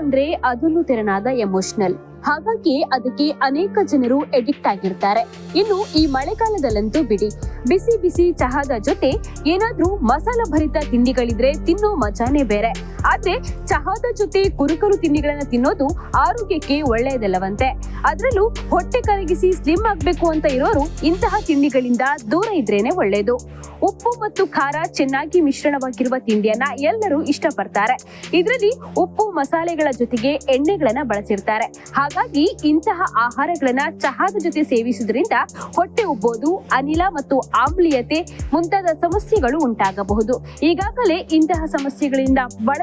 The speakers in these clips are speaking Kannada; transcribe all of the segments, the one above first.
ಅಂದ್ರೆ ಅದೊಂದು ತೆರನಾದ ಎಮೋಷನಲ್ ಹಾಗಾಗಿ ಅದಕ್ಕೆ ಅನೇಕ ಜನರು ಎಡಿಕ್ಟ್ ಆಗಿರ್ತಾರೆ. ಇನ್ನು ಈ ಮಳೆಗಾಲದಲ್ಲಂತೂ ಬಿಡಿ. ಬಿಸಿ ಬಿಸಿ ಚಹಾದ ಜೊತೆ ಏನಾದ್ರೂ ಮಸಾಲ ಭರಿತ ತಿಂಡಿಗಳಿದ್ರೆ ತಿನ್ನೋ ಮಜಾನೇ ಬೇರೆ. ಆದ್ರೆ ಚಹಾದ ಜೊತೆ ಕುರುಕರು ತಿಂಡಿಗಳನ್ನ ತಿನ್ನೋದು ಆರೋಗ್ಯಕ್ಕೆ ಒಳ್ಳೆಯದಲ್ಲವಂತೆ. ಅದರಲ್ಲೂ ಹೊಟ್ಟೆ ಕರಗಿಸಿ ಸ್ಲಿಮ್ ಆಗ್ಬೇಕು ಅಂತ ಇರೋರು ಇಂತಹ ತಿಂಡಿಗಳಿಂದ ದೂರ ಇದ್ರೇನೆ ಒಳ್ಳೆಯದು ಉಪ್ಪು ಮತ್ತು ಖಾರ ಚೆನ್ನಾಗಿ ಮಿಶ್ರಣವಾಗಿರುವ ತಿಂಡಿಯನ್ನ ಎಲ್ಲರೂ ಇಷ್ಟಪಡ್ತಾರೆ. ಇದರಲ್ಲಿ ಉಪ್ಪು ಮಸಾಲೆಗಳ ಜೊತೆಗೆ ಎಣ್ಣೆಗಳನ್ನ ಬಳಸಿರ್ತಾರೆ. ಹಾಗಾಗಿ ಇಂತಹ ಆಹಾರಗಳನ್ನ ಚಹಾದ ಜೊತೆ ಸೇವಿಸುವುದರಿಂದ ಹೊಟ್ಟೆ ಉಬ್ಬೋದು, ಅನಿಲ ಮತ್ತು ಆಮ್ಲೀಯತೆ ಮುಂತಾದ ಸಮಸ್ಯೆಗಳು ಉಂಟಾಗಬಹುದು. ಈಗಾಗಲೇ ಇಂತಹ ಸಮಸ್ಯೆಗಳಿಂದ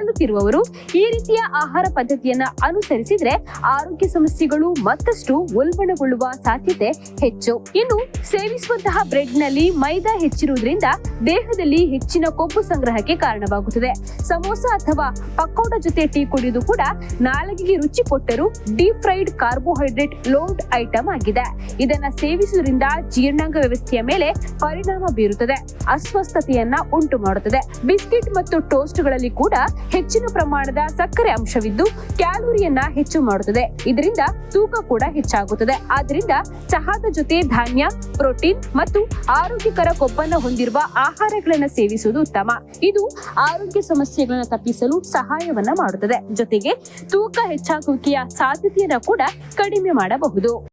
ಬಳಲುತ್ತಿರುವವರು ಈ ರೀತಿಯ ಆಹಾರ ಪದ್ಧತಿಯನ್ನ ಅನುಸರಿಸಿದ್ರೆ ಆರೋಗ್ಯ ಸಮಸ್ಯೆಗಳು ಮತ್ತಷ್ಟು ಉಲ್ಬಣಗೊಳ್ಳುವ ಸಾಧ್ಯತೆ ಹೆಚ್ಚು. ಇನ್ನು ಸೇವಿಸುವಂತಹ ಬ್ರೆಡ್ನಲ್ಲಿ ಮೈದಾ ಹೆಚ್ಚಿರುವುದರಿಂದ ದೇಹದಲ್ಲಿ ಹೆಚ್ಚಿನ ಕೊಬ್ಬು ಸಂಗ್ರಹಕ್ಕೆ ಕಾರಣವಾಗುತ್ತದೆ. ಸಮೋಸ ಅಥವಾ ಪಕೋಡ ಜೊತೆ ಟೀ ಕುಡಿಯುವುದು ಕೂಡ ನಾಲಿಗೆಗೆ ರುಚಿ ಕೊಟ್ಟರೂ deep fried carbohydrate load item ಆಗಿದೆ. ಇದನ್ನ ಸೇವಿಸುವುದರಿಂದ ಜೀರ್ಣಾಂಗ ವ್ಯವಸ್ಥೆಯ ಮೇಲೆ ಪರಿಣಾಮ ಬೀರುತ್ತದೆ. ಅಸ್ವಸ್ಥತೆಯನ್ನ ಉಂಟು ಮಾಡುತ್ತದೆ ಬಿಸ್ಕಿಟ್ ಮತ್ತು ಟೋಸ್ಟ್ಗಳಲ್ಲಿ ಕೂಡ ಹೆಚ್ಚಿನ ಪ್ರಮಾಣದ ಸಕ್ಕರೆ ಅಂಶವಿದ್ದು ಕ್ಯಾಲೋರಿಯನ್ನ ಹೆಚ್ಚು ಮಾಡುತ್ತದೆ. ಇದರಿಂದ ತೂಕ ಕೂಡ ಹೆಚ್ಚಾಗುತ್ತದೆ. ಆದ್ರಿಂದ ಚಹಾದ ಜೊತೆ ಧಾನ್ಯ, ಪ್ರೋಟೀನ್ ಮತ್ತು ಆರೋಗ್ಯಕರ ಕೊಬ್ಬನ್ನ ಹೊಂದಿರುವ ಆಹಾರಗಳನ್ನ ಸೇವಿಸುವುದು ಉತ್ತಮ. ಇದು ಆರೋಗ್ಯ ಸಮಸ್ಯೆಗಳನ್ನ ತಪ್ಪಿಸಲು ಸಹಾಯವನ್ನ ಮಾಡುತ್ತದೆ. ಜೊತೆಗೆ ತೂಕ ಹೆಚ್ಚಾಗುವಿಕೆಯ ಸಾಧ್ಯತೆಯನ್ನ ಕೂಡ ಕಡಿಮೆ ಮಾಡಬಹುದು.